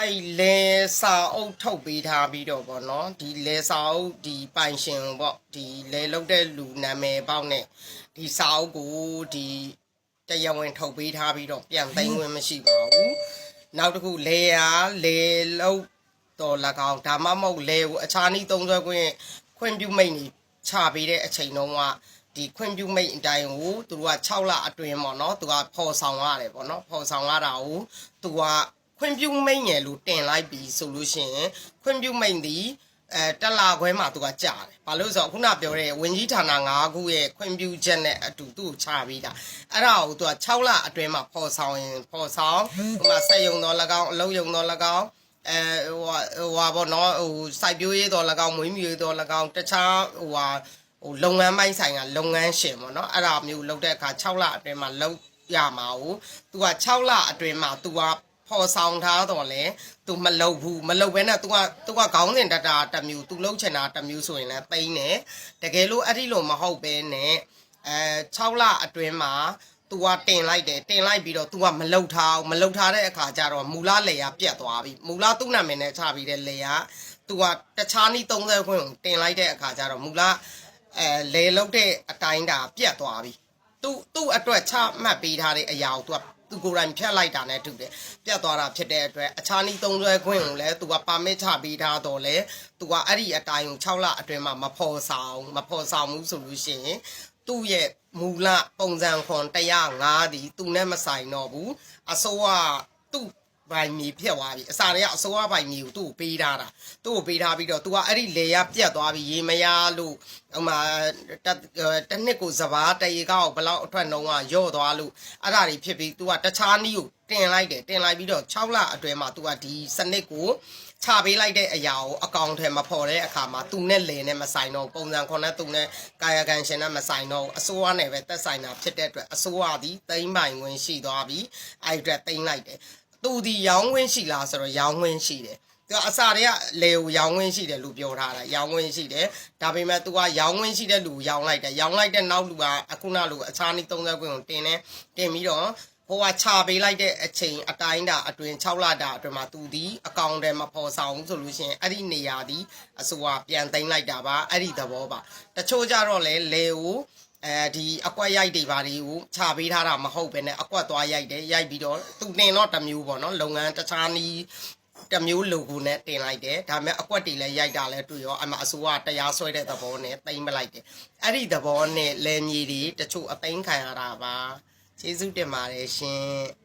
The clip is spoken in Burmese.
အဲ့လဲစာအုပ်ထုတ်ပေးထားပြီးတော့ဗောနော်ဒီလဲစာအုပ်ဒီပိုင်ရှင်ဗောဒီလဲလုတ်တဲ့လူနာမည်ပေါက်နဲ့ဒီစာအုပ်ကိုဒီတရားဝင်ထုတ်ပေးထားပြီးတော့ပြန်သိမ်းခွင့်မရှိပါဘူးနောက်တစ်ခုလဲရလဲလုတ်တော်၎င်းဒါမှမဟုတ်လဲကိုအခြားနည်းသုံးဆွဲခွင့်ခွင့်ပြုမိတ်နေချပေးတဲ့အချိန်တုန်းကဒီခွင့်ပြုမိတ်အတိုင်းကိုသူတို့က6လအတွင်းပေါ့နော်သူကဖော်ဆောင်ရတယ်ပေါ့နော်ဖော်ဆောင်ရတာကိုသူက ခွင့်ပြုမိန်ငယ်လို့တင်လိုက်ပြီဆိုလို့ရှိရင်ခွင့်ပြုမိန်ဒီအဲတက်လာခွဲမှာသူကကြာတယ်။ဘာလို့လဲဆိုတော့ခုနပြောတဲ့ဝင်ကြီးဌာန၅ခုရဲ့ခွင့်ပြုချက်နဲ့အတူသူ့ကိုချပြီးတာ။အဲ့ဒါကိုသူက6လအတွင်းမှာဖော်ဆောင်ရင်ဖော်ဆောင်ဟိုမှာစက်ယုံတော်၎င်းအလုံးယုံတော်၎င်းအဲဟိုဟာဟိုဟာပေါ့နော်ဟိုစိုက်ပျိုးရေးတော်၎င်းမွေးမြူရေးတော်၎င်းတခြားဟိုဟာဟိုလုပ်ငန်းပိုင်းဆိုင်ကလုပ်ငန်းရှင်ပေါ့နော်အဲ့ဒါမျိုးလုပ်တဲ့အခါ6လအတွင်းမှာလုပ်ရမှာကို तू က6လအတွင်းမှာ तू က ဖော်ဆောင်ထားတော့လေ तू မလုပ်ဘူးမလုပ်ဘဲနဲ့ तू က तू ကခေါင်းစဉ်တတာတစ်မျိုး तू လုပ်ချင်တာတစ်မျိုးဆိုရင်လည်းပိန်းတယ်တကယ်လို့အဲ့ဒီလိုမဟုတ်ဘဲနဲ့အဲ6လအတွင်းမှာ तू ကတင်လိုက်တယ်တင်လိုက်ပြီးတော့ तू ကမလုပ်ထားဘူးမလုပ်ထားတဲ့အခါကျတော့မူလလေယာပြတ်သွားပြီမူလသူ့နာမည်နဲ့ချပြီးတဲ့လေယာ तू ကတခြားနည်း30ခွင့်ကိုတင်လိုက်တဲ့အခါကျတော့မူလအဲလေလုတ်တဲ့အတိုင်းတာပြတ်သွားပြီ သူ့သူ့အတွက်ချမှတ်ပေးထားတဲ့အရာကို तू သူကိုယ်တိုင်ဖြတ်လိုက်တာနဲ့တူတယ်ပြတ်သွားတာဖြစ်တဲ့အတွက်အခြားနည်းသုံးဆွဲခွင့်ကိုလည်း तू ကပါမစ်ချပေးထားတော့လေ तू ကအဲ့ဒီအတိုင်းကို6လအတွင်းမှာမဖော်ဆောင်မဖော်ဆောင်ဘူးဆိုလို့ရှိရင်သူ့ရဲ့မူလပုံစံခွန်105ဒီသူနဲ့မဆိုင်တော့ဘူးအစိုးရသူ့ ဘိုင်မီဖြစ်သွားပြီအစာတွေကအစိုးရဘိုင်မီကိုသူ့ကိုပေးထားတာသူ့ကိုပေးထားပြီးတော့ तू ကအဲ့ဒီလေရပြတ်သွားပြီရေမရလို့ဟိုမှာတစ်တစ်နှစ်ကိုစဘာတရေကောက်ဘယ်လောက်အထွက်နှုံးကရော့သွားလို့အဲ့ဒါတွေဖြစ်ပြီး तू ကတခြားနည်းကိုတင်လိုက်တယ်တင်လိုက်ပြီးတော့6လအတွဲမှာ तू ကဒီစနစ်ကိုချပေးလိုက်တဲ့အရာကိုအကောင့်ထဲမှာပေါ်တဲ့အခါမှာသူနဲ့လေနဲ့မဆိုင်တော့ဘူးပုံစံခွန်နဲ့သူနဲ့ကာယကံရှင်နဲ့မဆိုင်တော့ဘူးအစိုးရနဲ့ပဲသက်ဆိုင်တာဖြစ်တဲ့အတွက်အစိုးရသည်တိမ့်ပိုင်ဝင်ရှိသွားပြီအဲ့ဒီအတွက်တိမ့်လိုက်တယ် သူဒီရောင်းဝင်ရှိလားဆိုတော့ရောင်းဝင်ရှိတယ်သူကအစာတွေကလေကိုရောင်းဝင်ရှိတယ်လို့ပြောထားတာရောင်းဝင်ရှိတယ်ဒါပေမဲ့ तू ကရောင်းဝင်ရှိတဲ့လူကိုရောင်းလိုက်တယ်ရောင်းလိုက်တဲ့နောက်လူကအခုနလူအခြားနည်း30ခွင့်ကိုတင်တယ်တင်ပြီးတော့ဟိုကချပေးလိုက်တဲ့အချိန်အတိုင်းတာအတွင်း6လတာအတွင်းမှာ तू ဒီအကောင့်ထဲမှာပေါ်ဆောင်ဘူးဆိုလို့ရှိရင်အဲ့ဒီနေရာဒီအစိုးရပြန်သိမ်းလိုက်တာပါအဲ့ဒီသဘောပါတချို့ကြတော့လေလေကို အဲဒီအကွက်ရိုက်တွေဘာတွေကိုခြာပေးထားတာမဟုတ်ပဲねအကွက်သွားရိုက်တယ်ရိုက်ပြီးတော့သူတင်တော့တစ်မျိုးပေါ့နော်လုပ်ငန်းတခြားနီးတစ်မျိုး logo နဲ့တင်လိုက်တယ်ဒါပေမဲ့အကွက်တွေလည်းရိုက်တာလည်းတွေ့ရောအမအစိုးရတရားစွဲတဲ့သဘောနဲ့တိမ့်မလိုက်တယ်အဲ့ဒီသဘောနဲ့လဲမြေတွေတချို့အသိမ်းခံရတာပါကျေးဇူးတင်ပါတယ်ရှင်